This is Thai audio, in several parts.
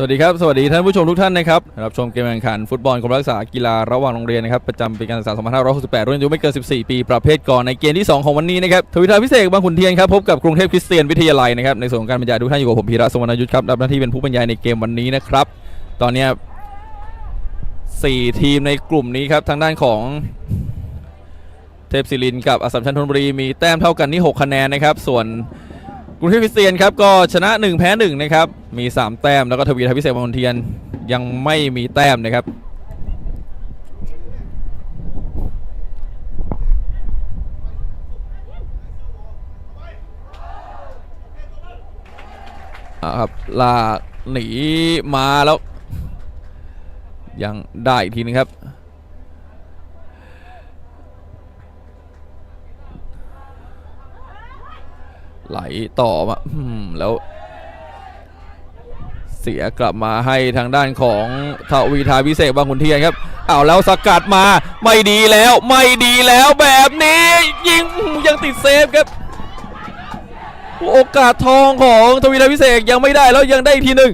สวัสดีครับ สวัสดีท่านผู้ชมทุกท่านนะครับรับชมเกมแข่งขันฟุตบอลกรมรักษากีฬาระหว่างโรงเรียนนะครับประจำปีการศึกษา 2568 รุ่นอายุไม่เกิน 14 ปี ประเภทก่อนในเกมที่ 2 ของวันนี้นะครับทวิทาพิเศษบางขุนเทียนครับพบกับกรุงเทพคริสเตียนวิทยาลัยนะครับในส่วนของการบรรยายทุกท่านอยู่กับผมพีระสวรรณยุทธครับรับหน้าที่เป็นผู้บรรยายในเกมวันนี้นะครับตอนนี้ยสี่ทีมในกลุ่มนี้ครับทางด้านของเทพศิรินทร์กับอสสัมชัญธนบุรีมีแต้มเท่ากันที่ 6 คะแนนนะครับส่วน กรุงเทพคริสเตียนครับก็ชนะ 1 แพ้ 1 นะครับ มี 3 แต้มแล้วก็ทวีทาพิเศษบางเทียนยังไม่มีแต้มนะครับอ่าครับลากหนีมาแล้ว ยังได้อีกทีนึงครับ ไหลต่อมาอืมแล้ว เสียกลับมาให้ทางด้านของทวีทาพิเศษบางขุนเทียนครับเอาแล้วสกัดมาไม่ดีแล้วไม่ดีแล้วแบบนี้ยิงยังติดเซฟครับ โอกาสทองของทวีทาพิเศษยังไม่ได้แล้วยังได้อีกทีหนึ่ง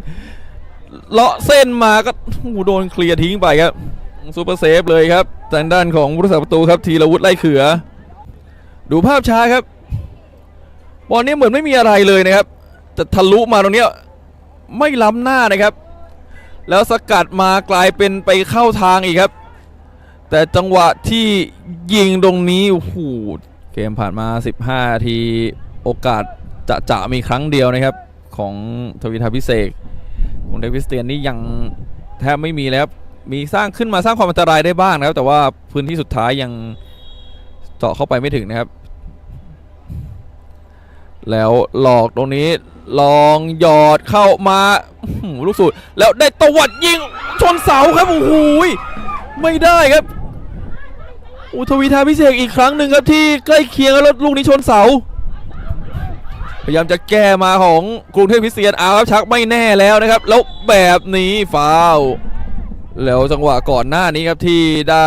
เลาะเส้นมาก็โดนเคลียร์ทิ้งไปครับซูเปอร์เซฟเลยครับทางด้านของผู้รักษาประตูครับธีรวุฒิไล่เขือ ดูภาพช้าครับ บอลนี้เหมือนไม่มีอะไรเลยนะครับแต่ทะลุมาตรงนี้ไม่ล้ำหน้านะครับ แล้วสกัดมากลายเป็นไปเข้าทางอีกครับ แต่จังหวะที่ยิงตรงนี้โอ้โหเกมผ่านมา 15นาทีโอกาสจะจะมีครั้งเดียวนะครับ ของทวิทาพิเศษของเดวิสเตียนนี่ยังแทบไม่มีแล้วมีสร้างขึ้นมาสร้างความอันตรายได้บ้างนะครับ แต่ว่าพื้นที่สุดท้ายยังเจาะเข้าไปไม่ถึงนะครับ แล้วหลอกตรงนี้ลองหยอดเข้ามาอื้อหือลูกสุดแล้วได้ตวัดยิงชนเสาครับโอ้โหยไม่ได้ครับอุทวีทาพิเศษอีกครั้งหนึ่งครับที่ใกล้เคียงแล้วลูกนี้ชนเสา พยายามจะแก้มาของกรุงเทพคริเตียนอาครับชักไม่แน่แล้วนะครับ แล้วแบบนี้ฟาวแล้วจังหวะก่อนหน้านี้ครับที่ได้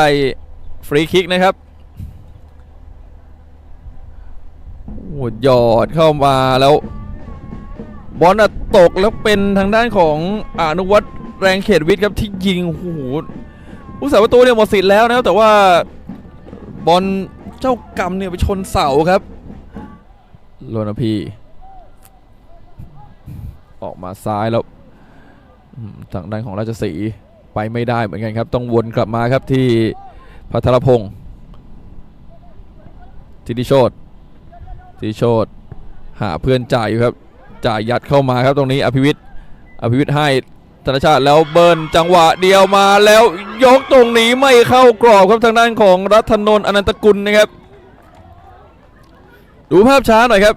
ฟรีคิกนะครับ โอ้โหหยอดเข้ามาแล้ว บอลน่ะตกแล้วเป็นทางด้านของอนุวัตรแรงเขตวิทย์ครับที่ยิงโอ้โหผู้สาประตูเนี่ยหมดสิทธิ์แล้วนะครับแต่ว่าบอลเจ้ากรรมเนี่ยไปชนเสาครับโลนาพีออกมาซ้ายแล้วทางด้านของราชสีไปไม่ได้เหมือนกันครับ ต้องวนกลับมาครับที่พัทรพงศ์ทิติโชต ทีโชตหาเพื่อนจ่ายอยู่ครับจ่ายยัดเข้ามาครับตรงนี้อภิวิทย์อภิวิทย์ให้ธนชาติแล้วเบิร์นจังหวะเดียวมาแล้วยกตรงนี้ไม่เข้ากรอบครับทางด้านของรัตนนท์อนันตกุลนะครับ ดูภาพช้าหน่อยครับ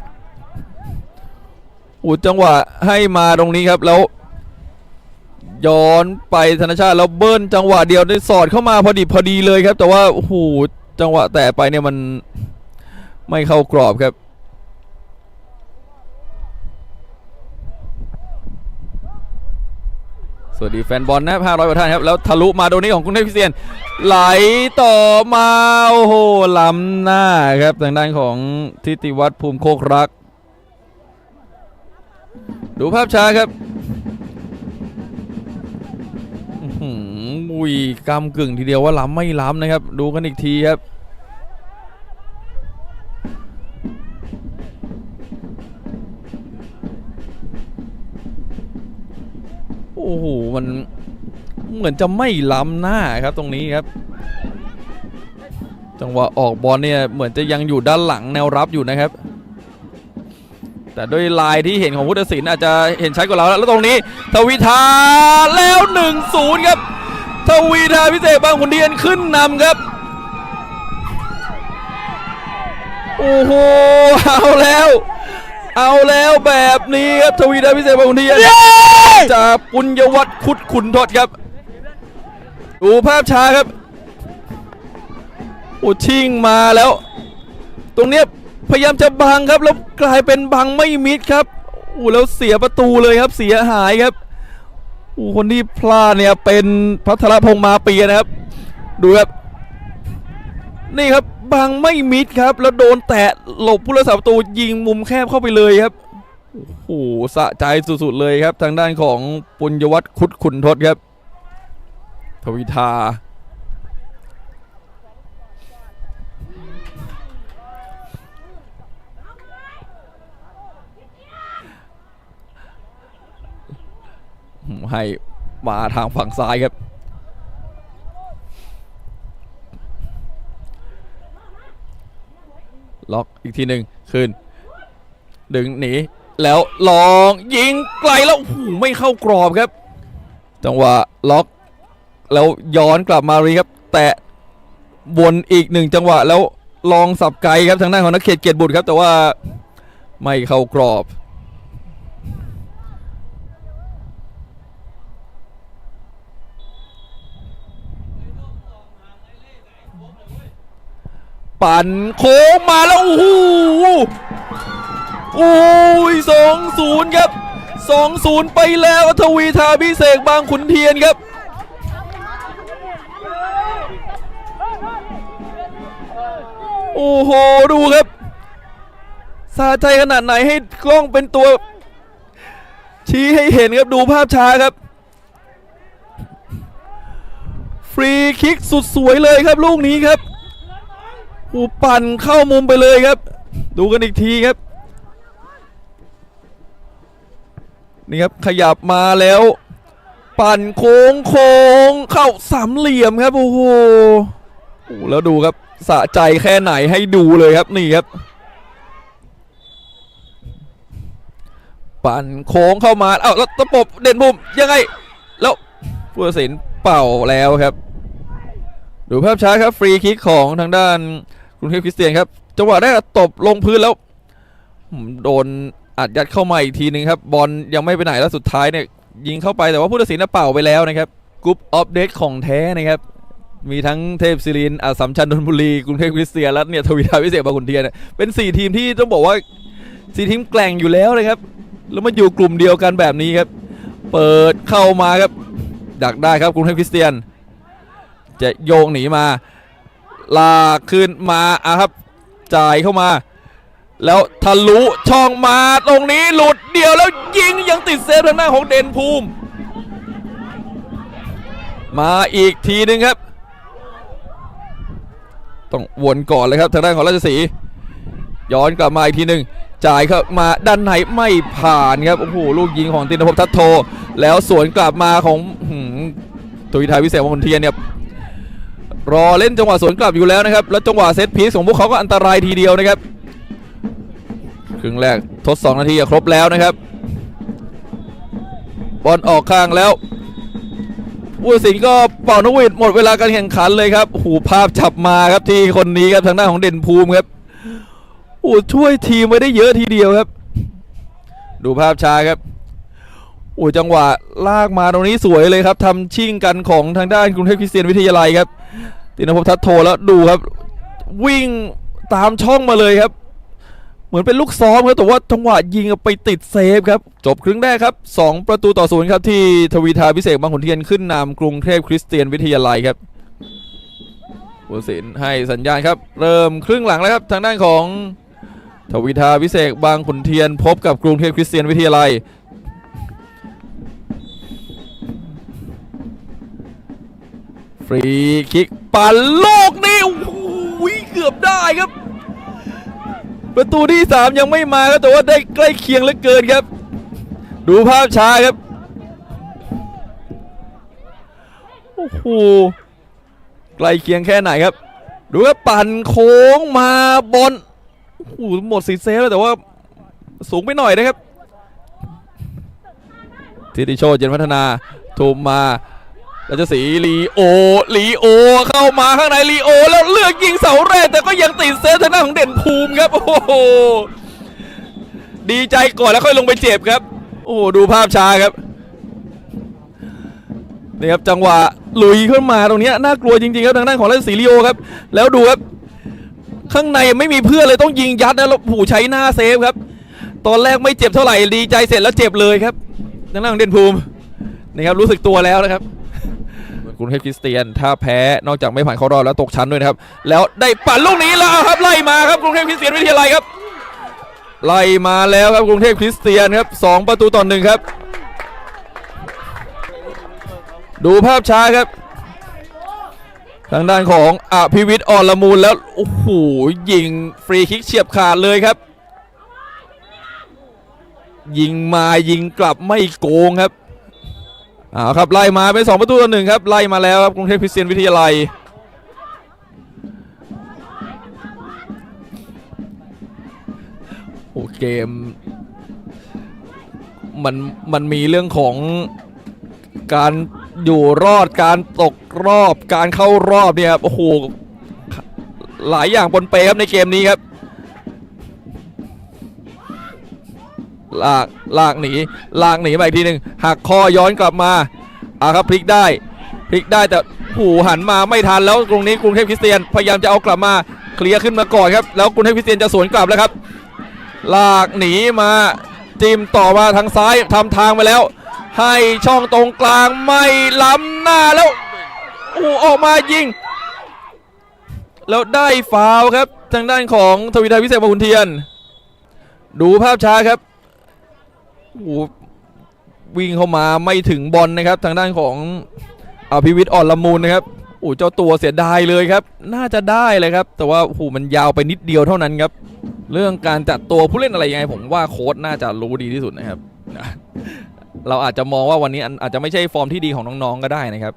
อูจังหวะให้มาตรงนี้ครับแล้ว ย้อนไปธนชาติแล้วเบิร์นจังหวะเดียวได้สอดเข้ามาพอดีพอดีเลยครับ แต่ว่าโอ้โหจังหวะแตะไปเนี่ยมันไม่เข้ากรอบครับ วัสดีแฟนบอลนะ500กว่าท่านครับ แล้วทะลุมาโดนนี้ของกรุงเทพคริเตียนไหลต่อมา โอ้โห ล้ำหน้าครับ ทางด้านของทิติวัฒน์ภูมิโคกรัก ดูภาพช้าครับอุ้ยกำกึ่งทีเดียวว่าล้ำไม่ล้ำนะครับ ดูกันอีกทีครับ โอ้โหมันเหมือนจะไม่ล้ำหน้าครับตรงนี้ครับ จังหวะออกบอลเนี่ยเหมือนจะยังอยู่ด้านหลังแนวรับอยู่นะครับ แต่ด้วยลายที่เห็นของพุทธศิลป์อาจจะเห็นชัดกว่าเราแล้วแล้วตรงนี้ ทวิทาแล้ว1-0ครับ ทวีทาพิเศษบางขุนเทียนขึ้นนำครับ โอ้โหเอาแล้ว เอาแล้วแบบนี้ครับทวีทาพิเศษบางขุนเทียนจากปุญญวัฒน์คุดขุนทศครับดูภาพช้าครับโอ้ชิงมาแล้ว ตรงเนี้ยพยายามจะบังครับแล้วกลายเป็นบังไม่มิดครับโอ้แล้วเสียประตูเลยครับเสียหายครับโอ้คนที่พลาดเนี่ยเป็นพัทรพงษ์มาเปียนะครับ ดูครับ นี่ครับบังไม่มิดครับ แล้วโดนแตะหลบผู้รักษาประตูยิงมุมแคบเข้าไปเลยครับโอ้โหสะใจสุดๆเลยครับ ทางด้านของปุญญวัฒน์คุดขุนทศครับ ทวิทาให้มาทางฝั่งซ้ายครับ ล็อกอีกทีหนึ่งคืนดึงหนี แล้วลองยิงไกลแล้วหูไม่เข้ากรอบครับ จังหวะล็อก แล้วย้อนกลับมารีครับ แตะวนอีกหนึ่งจังหวะแล้วลองสับไกลครับทางด้านของนักเขตเกียรติบุตรครับ แต่ว่าไม่เข้ากรอบ ปั่นโค้งมาแล้ว โอ้โหโอ้ยสองศูนย์ครับสองศูนย์ไปแล้วทวีทาพิเศษบางขุนเทียนครับ โอ้โห ดูครับ สาใจขนาดไหนให้กล้องเป็นตัว ชี้ให้เห็นครับ ดูภาพช้าครับ ฟรีคิกสุดสวยเลยครับลูกนี้ครับ โอ้ปั่นเข้ามุมไปเลยครับ ดูกันอีกทีครับ นี่ครับขยับมาแล้ว ปั่นโค้งโค้งเข้าสามเหลี่ยมครับโอ้โหแล้วดูครับสะใจแค่ไหนให้ดูเลยครับนี่ครับ ปั่นโค้งเข้ามาเอ้าแล้วตะปบเด่นบุมยังไง แล้วผู้ตัดสินเป่าแล้วครับ ดูภาพช้าครับ ฟรีคิกของทางด้าน กรุงเทพคริสเตียนครับจังหวะแรกตบลงพื้นแล้วโดนอัดยัดเข้ามาอีกทีหนึงครับ บอลยังไม่ไปไหนแล้วสุดท้ายเนี่ยยิงเข้าไปแต่ว่าผู้ตัดสินน่ะเป่าไปแล้วนะครับกรุ๊ปออฟเดตของแท้นะครับ มีทั้งเทพศิรินอัสสัมชัญนนบุรีกรุงเทพคริสเตียนและเนี่ยทวีทาวิเศษบางขุนเทียนเป็น 4 ทีมที่ต้องบอกว่าสี่ทีมแกร่งอยู่แล้วนะครับ แล้วมาอยู่กลุ่มเดียวกันแบบนี้ครับ เปิดเข้ามาครับ ดักได้ครับกรุงเทพคริสเตียน จะโยงหนีมา ลากขึ้นมาอะครับ จ่ายเข้ามา แล้วทะลุช่องมาตรงนี้หลุดเดียวแล้วยิงยังติดเซฟทางหน้าของเด่นภูมิ มาอีกทีหนึงครับ ต้องวนก่อนเลยครับทางด้านของราชสีย้อนกลับมาอีกทีหนึ่งจ่ายเข้ามาด้านในไม่ผ่านครับโอ้โหลูกยิงของตินภพทัตโท แล้วสวนกลับมาของหืมตุยไทยวิเศษวงเทียนเนี่ย รอเล่นจังหวะสวนกลับอยู่แล้วนะครับ แล้วจังหวะเซตพีซของพวกเขาก็อันตรายทีเดียวนะครับ ครึ่งแรกทด 2 นาทีครบแล้วนะครับ บอลออกข้างแล้วผู้สินก็เป่านกหวีดหมดเวลาการแข่งขันเลยครับ หูภาพจับมาครับที่คนนี้ครับทางด้านของเด่นภูมิครับโอ้ช่วยทีมไว้ได้เยอะทีเดียวครับ ดูภาพช้าครับโอ้จังหวะลากมาตรงนี้สวยเลยครับทำชิ่งกันของทางด้านกรุงเทพคริสเตียนวิทยาลัยครับ ตินภพทัตโทแล้วดูครับ วิ่งตามช่องมาเลยครับ เหมือนเป็นลูกซ้อมครับแต่ว่าจังหวะยิงไปติดเซฟครับ จบครึ่งแรกครับ 2 ประตูต่อศูนย์ครับที่ทวีทาพิเศษบางขุนเทียนขึ้นนำกรุงเทพคริสเตียนวิทยาลัยครับผู้สินให้สัญญาณครับ เริ่มครึ่งหลังแล้วครับ ทางด้านของทวีทาพิเศษบางขุนเทียนพบกับกรุงเทพคริสเตียนวิทยาลัย ฟรีคิกปั่นโลกนี่โอ้โหเกือบได้ครับ ประตูที่ 3 ยังไม่มาครับแต่ว่าได้ใกล้เคียงเหลือเกินครับ ดูภาพช้าครับโอ้โหใกล้เคียงแค่ไหนครับ ดูครับปั่นโค้งมาบอลโอ้โหหมดสิเซฟแล้วแต่ว่าสูงไปหน่อยนะครับทิติโชตเย็นพัฒนาถูมมา ราชสีลีโอลีโอเข้ามาข้างในลีโอ แล้วเลือกยิงเสาแรกแต่ก็ยังติดเซฟทางด้านของเด่นภูมิครับ โอ้โหดีใจก่อนแล้วค่อยลงไปเจ็บครับ โอ้โหดูภาพช้าครับนี่ครับจังหวะลุยขึ้นมาตรงนี้น่ากลัวจริงๆครับทางด้านของราชสีลีโอครับ แล้วดูครับ ข้างในไม่มีเพื่อนเลยต้องยิงยัดนะแล้วผูใช้หน้าเซฟครับ ตอนแรกไม่เจ็บเท่าไหร่ดีใจเสร็จแล้วเจ็บเลยครับทางด้านของเด่นภูมินี่ครับรู้สึกตัวแล้วนะครับ กรุงเทพคริสเตียน ถ้าแพ้นอกจากไม่ผ่านเข้ารอบแล้วตกชั้นด้วยนะครับ แล้วได้ปั่นลูกนี้แล้วครับไล่มาครับกรุงเทพคริสเตียนวิทยาลัยครับ ไล่มาแล้วครับกรุงเทพคริสเตียนครับสองประตูต่อหนึ่งครับ ดูภาพช้าครับ ทางด้านของอภิวิทย์อ่อนละมูลแล้วโอ้โหยิงฟรีคิกเฉียบขาดเลยครับยิงมายิงกลับไม่โกงครับ เอาครับไล่มาเป็นสองประตูต่อหนึ่งครับไล่มาแล้วครับกรุงเทพคริสเตียนวิทยาลัยโอ้เกมมันมันมีเรื่องของการอยู่รอดการตกรอบการเข้ารอบเนี่ยครับโอ้โหหลายอย่างปนเปครับในเกมนี้ครับ ลากลากหนีลากหนีมาอีกทีหนึ่งหักคอย้อนกลับมาอ่าครับพลิกได้พลิกได้แต่หูหันมาไม่ทันแล้วตรงนี้กรุงเทพคริสเตียนพยายามจะเอากลับมาเคลียร์ขึ้นมาก่อนครับ แล้วกรุงเทพคริสเตียนจะสวนกลับแล้วครับลากหนีมาจิ้มต่อมาทางซ้ายทำทางไปแล้ว ให้ช่องตรงกลางไม่ล้ำหน้าแล้วโอ้ออกมายิง แล้วได้ฟาวครับทางด้านของทวีไทยพิเศษมาคุณเทียน ดูภาพช้าครับ วิ่งเข้ามาไม่ถึงบอลนะครับ ทางด้านของอภิวิทย์อ่อนละมูลนะครับโอ้เจ้าตัวเสียดายเลยครับ น่าจะได้เลยครับ แต่ว่าโอ้มันยาวไปนิดเดียวเท่านั้นครับ เรื่องการจัดตัวผู้เล่นอะไรยังไง ผมว่าโค้ชน่าจะรู้ดีที่สุดนะครับ เราอาจจะมองว่าวันนี้อันอาจจะไม่ใช่ฟอร์มที่ดีของน้องๆก็ได้นะครับ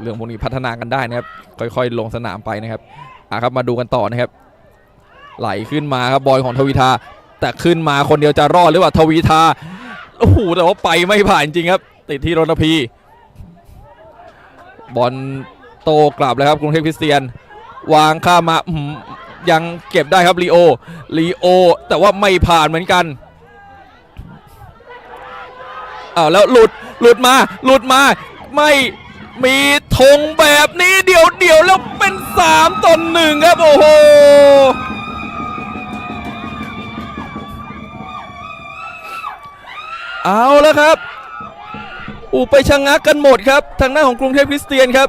เรื่องพวกนี้พัฒนากันได้นะครับ ค่อยๆ ลงสนามไปนะครับอะครับมาดูกันต่อนะครับ ไหลขึ้นมาครับบอยของทวีทา แต่ขึ้นมาคนเดียวจะรอดหรือว่าทวีทาโอ้โหแต่ว่าไปไม่ผ่านจริงครับ ติดที่รณพีบอลโตกลับแล้วครับกรุงเทพคริสเตียน วางข้ามายังเก็บได้ครับลีโอลีโอ แต่ว่าไม่ผ่านเหมือนกันอ้าวแล้วหลุดหลุดมาหลุดมาไม่มีธงแบบนี้เดี๋ยวเดี๋ยวแล้วเป็น 3ต่อหนึ่งครับ โอ้โห เอาแล้วครับอูไปชะงักกันหมดครับ ทางหน้าของกรุงเทพคริสเตียนครับ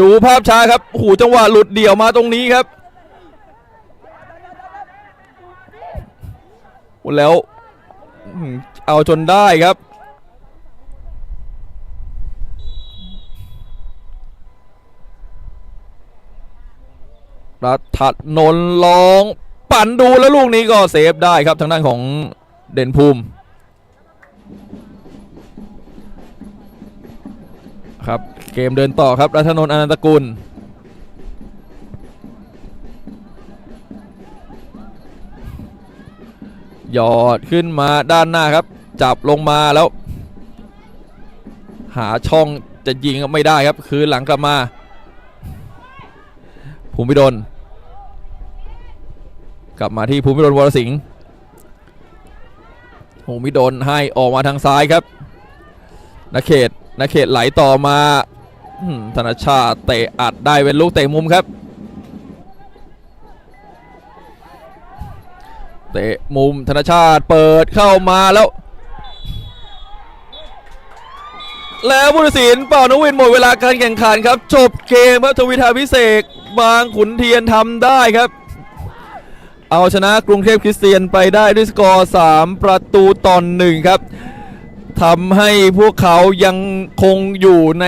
ดูภาพช้าครับหูจังหวะหลุดเดี่ยวมาตรงนี้ครับ แล้วเอาจนได้ครับรัฐนนท์ลอง ปั่นดูแล้วลูกนี้ก็เซฟได้ครับทางด้านของเด่นภูมิ ครับเกมเดินต่อครับรัฐนนท์อนันตกุลหยอดขึ้นมาด้านหน้าครับ จับลงมาแล้ว หาช่องจะยิงไม่ได้ครับ คือหลังกลับมาภูมิดลกลับมาที่ภูมิดลวรสิงห์ ภูมิดลให้ออกมาทางซ้ายครับนักเขตนักเขตไหลต่อมาธนชาติเตะอัดได้เป็นลูกเตะมุมครับเตะมุมธนชาติเปิดเข้ามาแล้ว แล้วผู้ตัดสินเป่านวินหมดเวลาการแข่งขันครับ จบเกมครับทวิทาพิเศษบางขุนเทียนทำได้ครับ เอาชนะกรุงเทพคริสเตียนไปได้ด้วยสกอร์ 3 ประตูต่อหนึ่งครับทำให้พวกเขายังคงอยู่ใน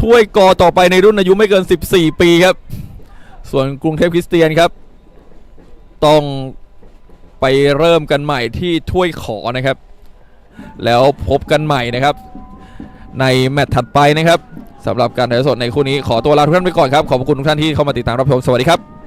ถ้วยกอต่อไปในรุ่นอายุไม่เกิน 14 ปีครับ ส่วนกรุงเทพคริสเตียนครับ ต้องไปเริ่มกันใหม่ที่ถ้วยขอนะครับ แล้วพบกันใหม่นะครับ ในแมตช์ถัดไปนะครับสำหรับการถ่ายทอดสดในคู่นี้ขอตัวลาทุกท่านไปก่อนครับ ขอบคุณทุกท่านที่เข้ามาติดตามรับชมสวัสดีครับ